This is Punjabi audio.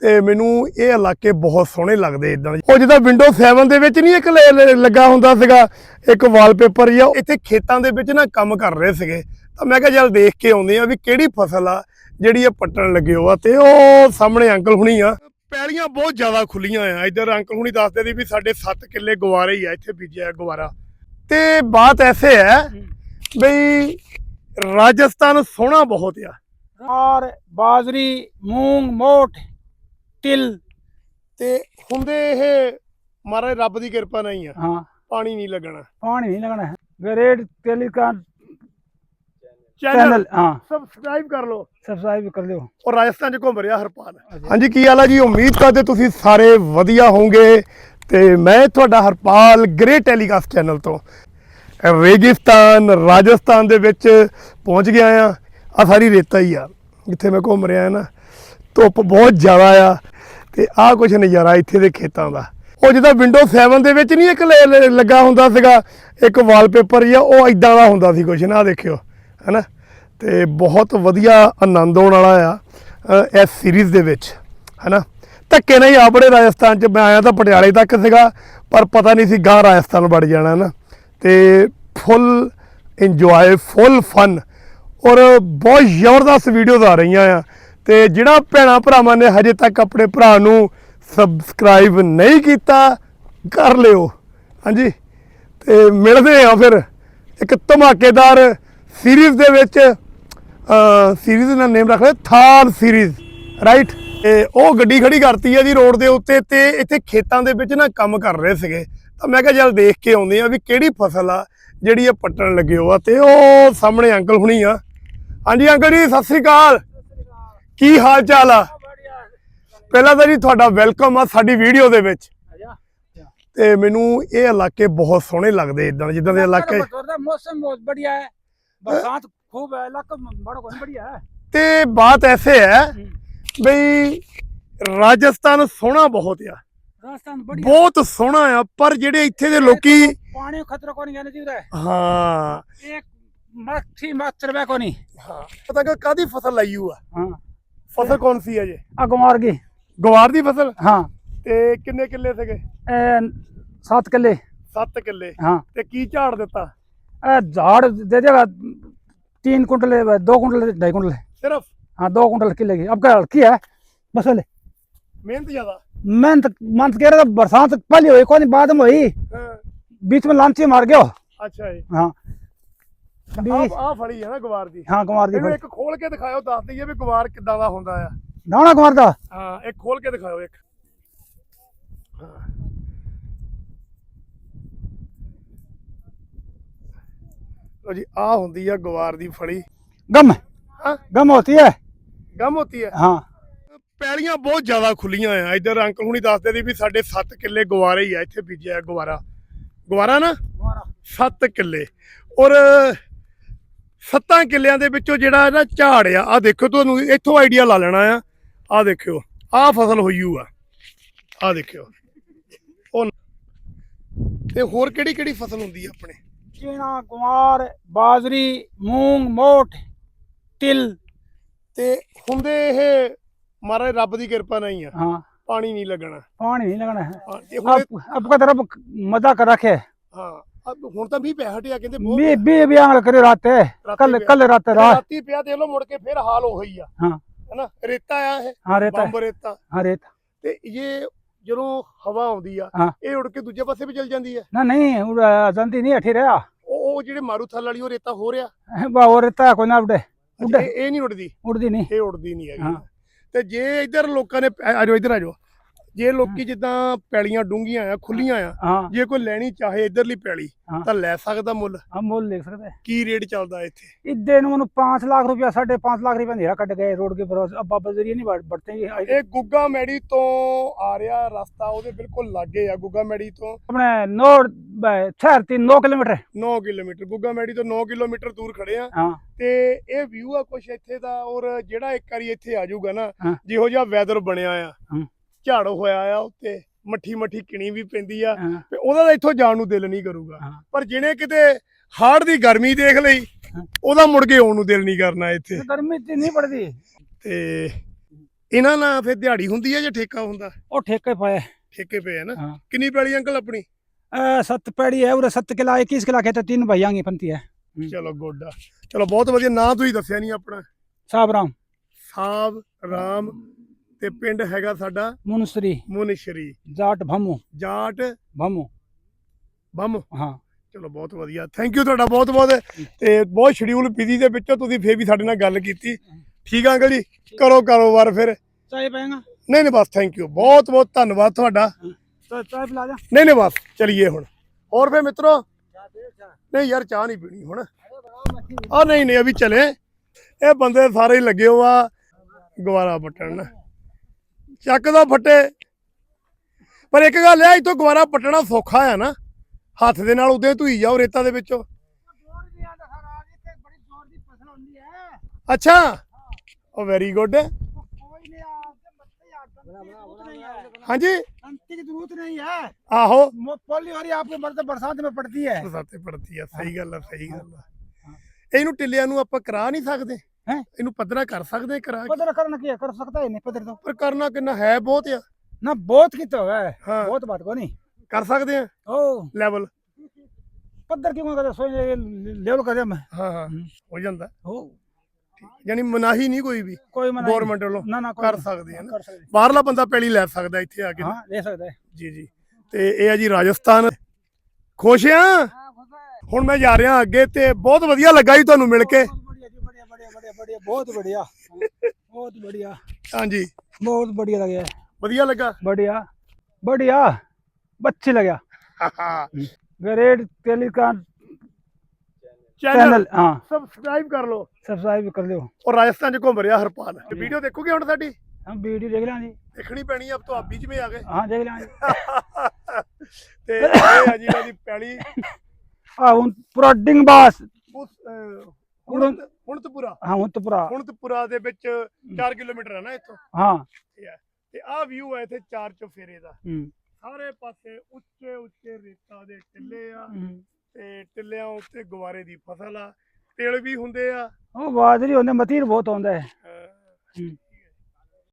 ਤੇ ਮੈਨੂੰ ਇਹ ਇਲਾਕੇ ਬਹੁਤ ਸੋਹਣੇ ਲੱਗਦੇ ਇਦਾਂ ਦੇ। ਉਹ ਜਿਹਦਾ ਵਿੰਡੋ 7 ਦੇ ਵਿੱਚ ਨਹੀਂ ਇੱਕ ਲੱਗਾ ਹੁੰਦਾ ਸੀਗਾ, ਇੱਕ ਵਾਲਪੇਪਰ ਜਾਂ ਇੱਥੇ ਖੇਤਾਂ ਦੇ ਵਿੱਚ ਨਾ ਕੰਮ ਕਰ ਰਹੇ ਸੀਗੇ। ਤਾਂ ਮੈਂ ਕਿਹਾ ਚੱਲ ਦੇਖ ਕੇ ਆਉਂਦੇ ਆ ਵੀ ਕਿਹੜੀ ਫਸਲ ਆ, ਜਿਹੜੀ ਇਹ ਪੱਟਣ ਲੱਗੇ ਹੋਆ ਤੇ ਉਹ ਸਾਹਮਣੇ ਅੰਕਲ ਹੁਣੀ ਆ। ਪੈਲੀਆਂ ਬਹੁਤ ਜ਼ਿਆਦਾ ਖੁੱਲੀਆਂ ਆ। ਇੱਧਰ ਅੰਕਲ ਹੁਣੀ ਦੱਸਦੇ ਸੀ ਵੀ ਸਾਡੇ 7 ਕਿੱਲੇ ਗਵਾਰੇ ਹੀ ਆ, ਇੱਥੇ ਬੀਜਿਆ ਗਵਾਰਾ ਤੇ ਬਾਤ ਐਸੇ ਹੈ ਬਈ ਰਾਜਸਥਾਨ ਸੋਹਣਾ ਬਹੁਤ ਆ। ਔਰ ਬਾਜਰੀ, ਮੂੰਗ, ਮੋਠ। ਟਿਲ ਤੇ ਹੁੰਦੇ ਇਹ ਮਹਾਰਾਜ ਰੱਬ ਦੀ ਕਿਰਪਾ ਨਹੀਂ ਆ। ਹਾਂ। ਪਾਣੀ ਨਹੀਂ ਲੱਗਣਾ। ਪਾਣੀ ਨਹੀਂ ਲੱਗਣਾ। ਹੈ ਟੈਲੀਕਾਮ ਚੈਨਲ ਹਾਂ। ਸਬਸਕ੍ਰਾਈਬ ਕਰ ਲਓ। ਸਬਸਕ੍ਰਾਈਬ ਕਰ ਲਿਓ। ਔਰ ਰਾਜਸਥਾਨ ਚ ਘੁੰਮ ਰਿਹਾ ਹਰਪਾਲ। ਹਾਂਜੀ। ਕੀ ਹਾਲ ਆ ਜੀ? ਉਮੀਦ ਕਰਦੇ ਤੁਸੀਂ ਸਾਰੇ ਵਧੀਆ ਹੋਵੋਗੇ। ਤੇ ਮੈਂ ਤੁਹਾਡਾ ਹਰਪਾਲ ਗ੍ਰੇ ਟੈਲੀਕਾਸਟ ਚੈਨਲ ਤੋਂ ਰੇਗਿਸਤਾਨ ਰਾਜਸਥਾਨ ਦੇ ਵਿੱਚ ਪਹੁੰਚ ਗਿਆ ਆ। ਆ ਸਾਰੀ ਰੇਤਾ ਹੀ ਆ। ਜਿੱਥੇ ਮੈਂ ਘੁੰਮ ਰਿਹਾ ਨਾ। ਧੁੱਪ ਬਹੁਤ ਜ਼ਿਆਦਾ ਆ। ਤੇ ਆਹ ਕੁਝ ਨਜ਼ਾਰਾ ਇੱਥੇ ਦੇ ਖੇਤਾਂ ਦਾ। ਉਹ ਜਿਹਦਾ ਵਿੰਡੋ 7 ਦੇ ਵਿੱਚ ਨਹੀਂ ਇੱਕ ਲ- ਲੱਗਾ ਹੁੰਦਾ ਸੀਗਾ, ਇੱਕ ਵਾਲਪੇਪਰ ਜਾਂ ਉਹ ਇਦਾਂ ਦਾ ਹੁੰਦਾ ਸੀ ਕੁਝ ਨਾ ਦੇਖਿਓ, ਹੈਨਾ? ਤੇ ਬਹੁਤ ਵਧੀਆ ਆਨੰਦ ਆਉਣ ਵਾਲਾ ਆ ਇਸ ਸੀਰੀਜ਼ ਦੇ ਵਿੱਚ, ਹੈਨਾ? ਧੱਕੇ ਨਾਲ ਹੀ ਆਪਣੇ ਰਾਜਸਥਾਨ ਚ ਮੈਂ ਆਇਆ ਤਾਂ ਪਟਿਆਲੇ ਤੱਕ ਸੀਗਾ, ਪਰ ਪਤਾ ਨਹੀਂ ਸੀ ਗਾਂ ਰਾਜਸਥਾਨ ਵੜ ਜਾਣਾ ਨਾ ਤੇ ਫੁੱਲ ਇੰਜੋਏ ਫੁੱਲ ਫਨ ਔਰ ਬਹੁਤ ਜ਼ਬਰਦਸਤ ਵੀਡੀਓਜ਼ ਆ ਰਹੀਆਂ ਆ। ਤੇ ਜਿਹੜਾ ਭੈਣਾ ਭਰਾਵਾਂ ਨੇ ਹਜੇ ਤੱਕ ਆਪਣੇ ਭਰਾ ਨੂੰ ਸਬਸਕ੍ਰਾਈਬ ਨਹੀਂ ਕੀਤਾ, ਕਰ ਲਿਓ। ਹਾਂਜੀ? ਤੇ ਮਿਲਦੇ ਆ ਫਿਰ ਇੱਕ ਧਮਾਕੇਦਾਰ ਸੀਰੀਜ਼ ਦੇ ਵਿੱਚ। ਸੀਰੀਜ਼ ਦਾ ਨੇਮ ਰੱਖ ਲਿਆ ਥਾਰ ਸੀਰੀਜ਼ ਰਾਈਟ ਤੇ ਉਹ ਗੱਡੀ ਖੜੀ ਕਰਤੀ ਹੈ ਜੀ ਰੋਡ ਦੇ ਉੱਤੇ ਤੇ ਇੱਥੇ ਖੇਤਾਂ ਦੇ ਵਿੱਚ ਨਾ ਕੰਮ ਕਰ ਰਹੇ ਸੀਗੇ। ਤਾਂ ਮੈਂ ਕਿਹਾ ਚੱਲ ਦੇਖ ਕੇ ਆਉਂਦੇ ਆ ਵੀ ਕਿਹੜੀ ਫਸਲ ਆ, ਜਿਹੜੀ ਇਹ ਪੱਟਣ ਲੱਗੇ ਹੋ ਆ। ਤੇ ਉਹ ਸਾਹਮਣੇ ਅੰਕਲ ਹੁਣੀ ਆ। ਹਾਂਜੀ ਅੰਕਲ ਜੀ, ਸਤਿ ਸ੍ਰੀ ਅਕਾਲ। ਕੀ ਹਾਲ ਚਾਲ ਆ? ਪਹਿਲਾਂ ਤਾਂ ਜੀ ਤੁਹਾਡਾ ਵੈਲਕਮ ਆ ਸਾਡੀ ਵੀਡੀਓ ਦੇ ਵਿੱਚ। ਤੇ ਮੈਨੂੰ ਇਹ ਇਲਾਕੇ ਬਹੁਤ ਸੋਹਣੇ ਲੱਗਦੇ ਇਦਾਂ ਜਿੱਦਾਂ ਦੇ ਇਲਾਕੇ ਮੌਸਮ ਬਹੁਤ ਬੜੀਆ ਹੈ। ਬਰਸਾਤ ਖੂਬ ਹੈ ਇਲਾਕਾ ਬੜਾ ਕੋਣ ਬੜੀਆ ਹੈ। ਤੇ ਬਾਤ ਐਸੇ ਹੈ ਬਈ ਰਾਜਸਥਾਨ ਸੋਹਣਾ ਬਹੁਤ ਆ। ਰਾਜਸਥਾਨ ਬਹੁਤ ਸੋਹਣਾ ਆ ਪਰ ਜਿਹੜੇ ਇੱਥੇ ਦੇ ਲੋਕੀ ਪਾਣੀ ਖਤਰਾ ਕੋਣ ਜਾਣੇ ਜਿਉਂਦਾ ਹਾਂ। ਇੱਕ ਮੱਠੀ ਮਾਤਰ ਬੈ ਕੋਣੀ ਹਾਂ ਪਤਾ ਕਿ ਕਾਦੀ ਫਸਲ ਲਾਈਉ ਆ। ਹਾਂ। ਫਸਲ ਕੌਣ ਸੀ ਅਜੇ अगमार की ਗਵਾਰ ਦੀ ਫਸਲ हाँ ਤੇ ਕਿੰਨੇ ਕਿੱਲੇ ਸੀਗੇ ए, सात किले 7 ਕਿੱਲੇ हाँ ਤੇ ਕੀ ਝਾੜ ਦਿੱਤਾ ए, झाड़ दे देगा तीन कुंटल है, दो कुंटल ढाई कुंटल है। ਸਿਰਫ हाँ दो कुंटल की लगी अब क्या की है बस ले ਮਿਹਨਤ ਜ਼ਿਆਦਾ मैं तो मन कह रहा था बरसात पहले हुई कौन बाद में हुई ਹਾਂ बीच में लांची मार गयो ਅੱਛਾ ਜੀ हाँ ਵੀ ਆ ਫੜੀ ਹੈ ਨਾ ਗਵਾਰ ਦੀ। ਹਾਂ ਗਵਾਰ ਦੀ ਇੱਕ ਖੋਲ ਕੇ ਦਿਖਾਓ ਦੱਸ ਦਈਏ ਵੀ ਗਵਾਰ ਕਿੱਦਾਂ ਦਾ ਹੁੰਦਾ ਆ। ਡਾਣਾ ਗਵਾਰ ਦਾ? ਹਾਂ ਇੱਕ ਖੋਲ ਕੇ ਦਿਖਾਓ ਇੱਕ। ਲੋ ਜੀ ਆ ਹੁੰਦੀ ਆ ਗਵਾਰ ਦੀ ਫੜੀ। ਗਮ। ਹਾਂ। ਗਮ ਹੁੰਦੀ ਹੈ ਗਮ ਹੁੰਦੀ ਹੈ ਹਾਂ। ਪੈਲੀਆਂ ਬਹੁਤ ਜ਼ਿਆਦਾ ਖੁੱਲੀਆਂ ਆ। ਇਧਰ ਅੰਕਲ ਹੁਣੀ ਦੱਸਦੇ ਸੀ ਵੀ ਸਾਡੇ 7 ਕਿੱਲੇ ਗਵਾਰੇ ਹੀ ਆ ਇੱਥੇ ਬੀਜਿਆ ਗਵਾਰਾ ਗਵਾਰਾ ਨਾ? ਗਵਾਰਾ 7 ਕਿੱਲੇ। ਔਰ ਸੱਤਾਂ ਕਿੱਲਿਆਂ ਦੇ ਵਿੱਚੋਂ ਜਿਹੜਾ ਨਾ ਝਾੜ ਆ ਆ ਦੇਖੋ ਤੁਹਾਨੂੰ ਇੱਥੋਂ ਆਈਡੀਆ ਲਾ ਲੈਣਾ ਆ। ਆ ਦੇਖਿਓ ਆ ਫਸਲ ਹੋਈ ਆ। ਆ ਦੇਖਿਓ। ਉਹ ਤੇ ਹੋਰ ਕਿਹੜੀ ਕਿਹੜੀ ਫਸਲ ਹੁੰਦੀ ਆ ਆਪਣੇ? ਚੀਣਾ ਗੁਆਰ ਬਾਜਰੀ ਮੂੰਗ ਮੋਠ ਤਿਲ। ਤੇ ਹੁੰਦੇ ਇਹ ਮਹਾਰਾਜ ਰੱਬ ਦੀ ਕਿਰਪਾ ਨਹੀਂ ਆ। ਹਾਂ। ਪਾਣੀ ਨਹੀਂ ਲੱਗਣਾ। ਪਾਣੀ ਨਹੀਂ ਲੱਗਣਾ। है ਆਪਕਾ ਤਰਫ ਮਜ਼ਾ ਕਰ ਰੱਖਿਆ ਹਾਂ। ਹੁਣ ਤਾਂ ਵੀ ਪਿਆ ਹਟਿਆ ਕਹਿੰਦੇ ਬਹੁਤ ਮੀ ਵੀ ਬਿਆਨ ਕਰੇ ਰਾਤੇ ਕੱਲ ਕੱਲ ਰਾਤੇ ਰਾਤ ਰਾਤੀ ਪਿਆ ਦੇ ਲੋ ਮੁੜ ਕੇ ਫਿਰ ਹਾਲ ਹੋ ਹੋਈ ਆ। ਹਾਂ। ਹੈਨਾ? ਰੇਤਾ ਆ ਇਹ ਹਾਂ ਰੇਤਾ ਬੰਬ ਰੇਤਾ। ਹਾਂ ਰੇਤਾ। ਤੇ ਇਹ ਜਦੋਂ ਹਵਾ ਆਉਂਦੀ ਆ ਇਹ ਉੜ ਕੇ ਦੂਜੇ ਪਾਸੇ ਵੀ ਚਲ ਜਾਂਦੀ ਆ? ਨਾ ਨਹੀਂ ਉੜ ਜਾਂਦੀ ਨਹੀਂ ਹਠੇ ਰਿਹਾ। ਉਹ ਜਿਹੜੇ ਮਾਰੂ ਥੱਲ ਵਾਲੀ ਉਹ ਰੇਤਾ ਹੋ ਰਿਹਾ। ਵਾ ਉਹ ਰੇਤਾ ਕੋਈ ਨਾ ਉੜੇ ਉੜੇ ਇਹ ਨਹੀਂ ਉੜਦੀ? ਉੜਦੀ ਨਹੀਂ। ਇਹ ਉੜਦੀ ਨਹੀਂ ਹੈਗੀ। ਤੇ ਜੇ ਇੱਧਰ ਲੋਕਾਂ ਨੇ ਆਜੋ ਇੱਧਰ ਇਧਰ ਆ ਜਾਓ। ਜੇ ਲੋਕੀ ਜਿੱਦਾਂ ਪੈਲੀਆਂ ਡੂੰਗੀਆਂ ਆ ਖੁੱਲੀਆਂ ਆ ਜੇ ਕੋਈ ਲੈਣੀ ਚਾਹੇ ਇਧਰਲੀ ਪੈਲੀ ਤਾਂ ਲੈ ਸਕਦਾ ਮੁੱਲ। ਹਾਂ ਮੁੱਲ ਲੈ ਸਕਦਾ ਕੀ ਰੇਟ ਚੱਲਦਾ ਇੱਥੇ? ਇੱਦੇ ਨੂੰ ਉਹਨੂੰ 5 ਲੱਖ ਰੁਪਿਆ 5.5 ਲੱਖ ਰੁਪਿਆ ਨੇਰਾ ਕੱਟ ਗਏ ਰੋਡ ਕੇ ਬਾਬਾ ਜ਼ਰੀਏ ਨਹੀਂ ਵੜਤੇ ਇਹ ਗੁੱਗਾ ਮੈੜੀ ਤੋਂ ਆ ਰਿਹਾ ਰਸਤਾ ਉਹਦੇ ਬਿਲਕੁਲ ਲਾਗੇ ਆ ਗੁੱਗਾ ਮੈੜੀ ਤੋਂ। ਆਪਣੇ ਨੋੜ ਸ਼ਹਿਰ ਤੇ 9 ਕਿਲੋਮੀਟਰ 9 ਕਿਲੋਮੀਟਰ ਗੁੱਗਾ ਮੈੜੀ ਤੋਂ 9 ਕਿਲੋਮੀਟਰ ਦੂਰ ਖੜੇ ਆ। ਤੇ ਇਹ ਵਿਊ ਆ ਕੁਛ ਇੱਥੇ ਦਾ ਔਰ ਜਿਹੜਾ ਇੱਕ ਵਾਰੀ ਇੱਥੇ ਆ ਜਾਊਗਾ ਨਾ ਜਿਹੋ ਜਿਹਾ ਵੈਦਰ ਬਣਿਆ ਆ। ਝਾੜ ਹੋਇਆ ਆ ਉੱਤੇ ਮੱਠੀ ਮੱਠੀ ਕਿਣੀ ਵੀ ਪੈਂਦੀ ਆ ਤੇ ਉਹਨਾਂ ਦਾ ਇੱਥੋਂ ਜਾਣ ਨੂੰ ਦਿਲ ਨਹੀਂ ਕਰੂਗਾ। ਪਰ ਜਿਹਨੇ ਕਿਤੇ ਹਾੜ ਦੀ ਗਰਮੀ ਦੇਖ ਲਈ ਉਹਦਾ ਮੁੜ ਕੇ ਆਉਣ ਨੂੰ ਦਿਲ ਨਹੀਂ ਕਰਨਾ ਇੱਥੇ। ਗਰਮੀ ਤੇ ਨਹੀਂ ਪੜਦੀ। ਤੇ ਇਹਨਾਂ ਨਾਲ ਫਿਰ ਦਿਹਾੜੀ ਹੁੰਦੀ ਹੈ ਜਾਂ ਠੇਕਾ ਹੁੰਦਾ? ਉਹ ਠੇਕੇ ਪਾਇਆ ਠੇਕੇ ਪਏ ਹੈ ਨਾ। ਕਿੰਨੀ ਪੈਲੀ ਅੰਕਲ ਆਪਣੀ? ਸੱਤ ਪੈੜੀ ਹੈ ਉਹ ਸੱਤ ਕਿਲਾ 21 ਕਿਲਾ ਖੇਤ ਤਿੰਨ ਭਾਈਆਂ ਦੀ ਪੰਤੀ ਹੈ। ਚਲੋ ਗੋਡਾ ਚਲੋ ਬਹੁਤ ਵਧੀਆ। ਨਾਂ ਤੁਸੀਂ ਦੱਸਿਆ ਨਹੀਂ ਆਪਣਾ? ਸਾਬ ਰਾਮ। ਸਾਹਿਬ ਰਾਮ ਤੇ ਪਿੰਡ ਹੈਗਾ ਸਾਡਾ ਮੁਨਸਰੀ। ਮੁਨਸ਼ਰੀ। ਜਾਟ ਭਮੂ। ਜਾਟ ਭਮੂ। ਬੰਮ ਹਾਂ। ਚਲੋ ਬਹੁਤ ਵਧੀਆ। ਥੈਂਕ ਯੂ ਤੁਹਾਡਾ ਬਹੁਤ ਬਹੁਤ। ਤੇ ਬਹੁਤ ਸ਼ਡਿਊਲ ਪੀਜੀ ਦੇ ਵਿੱਚੋਂ ਤੁਸੀਂ ਫੇਰ ਵੀ ਸਾਡੇ ਨਾਲ ਗੱਲ ਕੀਤੀ। ਠੀਕ ਆ ਅੰਕਲ ਜੀ? ਕਰੋ ਕਾਰੋਬਾਰ ਫਿਰ। ਚਾਹੇ ਪੈਗਾ ਨਹੀਂ ਨਹੀਂ ਬਸ ਥੈਂਕ ਯੂ ਬਹੁਤ ਬਹੁਤ ਧੰਨਵਾਦ ਤੁਹਾਡਾ। ਚਾਹੇ ਪਿਲਾ ਜਾ ਨਹੀਂ ਨਹੀਂ ਬਸ ਚਲਿਏ ਹੁਣ। ਹੋਰ ਫੇ ਮਿੱਤਰੋ? ਨਹੀਂ ਯਾਰ ਚਾਹ ਨਹੀਂ ਪੀਣੀ ਹੁਣ। ਆ ਨਹੀਂ ਨਹੀਂ ਅਭੀ ਚਲੇ। ਇਹ ਬੰਦੇ ਸਾਰੇ ਲੱਗੇ ਹੋਆ। ਗਵਾਰਾ ਬਟਣ ਚੱਕ ਦਾ ਫੱਟੇ ਪਰ ਇੱਕ ਗੱਲ ਹੈ ਇਤੋਂ ਗਵਾਰਾ ਪੱਟਣਾ ਸੌਖਾ ਆ ਨਾ ਹੱਥ ਦੇ ਨਾਲ ਉਦੇ ਧੂਈ ਜਾਓ ਰੇਤਾ ਦੇ ਵਿੱਚੋਂ ਅੱਛਾ ਉਹ ਵੈਰੀ ਗੁੱਡ ਹਾਂਜੀ अंति की जरूरत नहीं है ਆਹੋ मो- पहली बारी आपके मर्द बरसात में पड़ती है ਬਰਸਾਤੇ ਪੜਦੀ ਆ ਸਹੀ ਗੱਲ ਆ ਸਹੀ ਗੱਲ ਆ ਇਹਨੂੰ ਟਿੱਲਿਆਂ ਨੂੰ ਆਪਾਂ ਕਰਾ ਨਹੀਂ ਸਕਦੇ ਹੈਂ? ਇਹਨੂੰ ਪੱਧਰਾ ਕਰ ਸਕਦੇ ਆ ਕਰਾ ਕੇ पदर करना क्या कर सकता है नहीं पदर तो ਪਰ ਕਰਨਾ ਕਿੰਨਾ ਹੈ ਬਹੁਤ ਆ ना बहुत की तो है ਹਾਂ बहुत बात को नहीं ਕਰ ਸਕਦੇ ਆ ओ ਲੈਵਲ पदर क्यों करते सोच लेवल कर मैं ਹਾਂ ਹਾਂ ਹੂੰ। ਹੋ ਜਾਂਦਾ ओ ਯਾਨੀ ਮਨਾਹੀ ਨਹੀਂ ਕੋਈ ਵੀ कोई मना ਗਵਰਨਮੈਂਟ ਵੱਲੋਂ ना ना कोई ਕਰ नहीं। ਸਕਦੇ ਆ ਨਾ कर सकते ਬਾਹਰਲਾ ਬੰਦਾ ਪੈਲੀ ਲੈ ਸਕਦਾ ਇੱਥੇ ਆ ਕੇ हाँ ले सकते हैं ਜੀ ਜੀ ਤੇ ਇਹ ਆ ਜੀ ਰਾਜਸਥਾਨ ਖੁਸ਼ ਆ ਹੁਣ ਮੈਂ ਜਾ ਰਿਹਾ ਅੱਗੇ ਤੇ ਬਹੁਤ ਵਧੀਆ ਲੱਗਾ ਜੀ ਤੁਹਾਨੂੰ ਮਿਲ ਕੇ बढ़िया जी बढ़िया बढ़िया बढ़िया बढ़िया बहुत बढ़िया बहुत बढ़िया ਹਾਂਜੀ बहुत बढ़िया लगे ਵਧੀਆ ਲੱਗਾ बढ़िया बढ़िया अच्छी लगा ग्रेट टेलीकाम ਚੈਨਲ चैनल हाँ ਸਬਸਕ੍ਰਾਈਬ ਕਰ ਲਓ सब्सक्राइब कर लो ਔਰ ਰਾਜਸਥਾਨ ਚ ਘੁੰਮ ਰਿਹਾ ਹਰਪਾਲ ਵੀਡੀਓ ਦੇਖੋਗੇ ਹੁਣ ਸਾਡੀ हम वीडियो देख लें जी ਦੇਖਣੀ ਪੈਣੀ ਆ ਅਬ ਤੋਂ ਆਪ ਬੀਚ ਮੇ ਆ ਗਏ हाँ देख लें जी ਤੇ ਇਹ ਆ ਜੀ ਇਹਦੀ ਪੈਲੀ हाँ उन पूरा डिंग बास ਉਸ ਅਹ, ਹੁਣ ਹੁਣਤਪੁਰਾ। ਹਾਂ ਹੁਣਤਪੁਰਾ। ਹੁਣਤਪੁਰਾ ਦੇ ਵਿੱਚ 4 ਕਿਲੋਮੀਟਰ ਹੈ ਨਾ ਇੱਥੋਂ? ਹਾਂ। ਤੇ ਆ ਵਿਊ ਹੈ ਇੱਥੇ ਚਾਰ ਚੁਫੇਰੇ ਦਾ। ਸਾਰੇ ਪਾਸੇ ਉੱਚੇ ਉੱਚੇ ਰੇਤਾ ਦੇ ਟਿੱਲੇ ਆ। ਤੇ ਟਿੱਲਿਆਂ ਉੱਤੇ ਗਵਾਰੇ ਦੀ ਫਸਲ ਆ। ਤੇਲ ਵੀ ਹੁੰਦੇ ਆ। ਉਹ ਬਾਜਰੀ ਉਹਨੇ ਮਤੀਰ ਬਹੁਤ ਆਉਂਦਾ ਹੈ।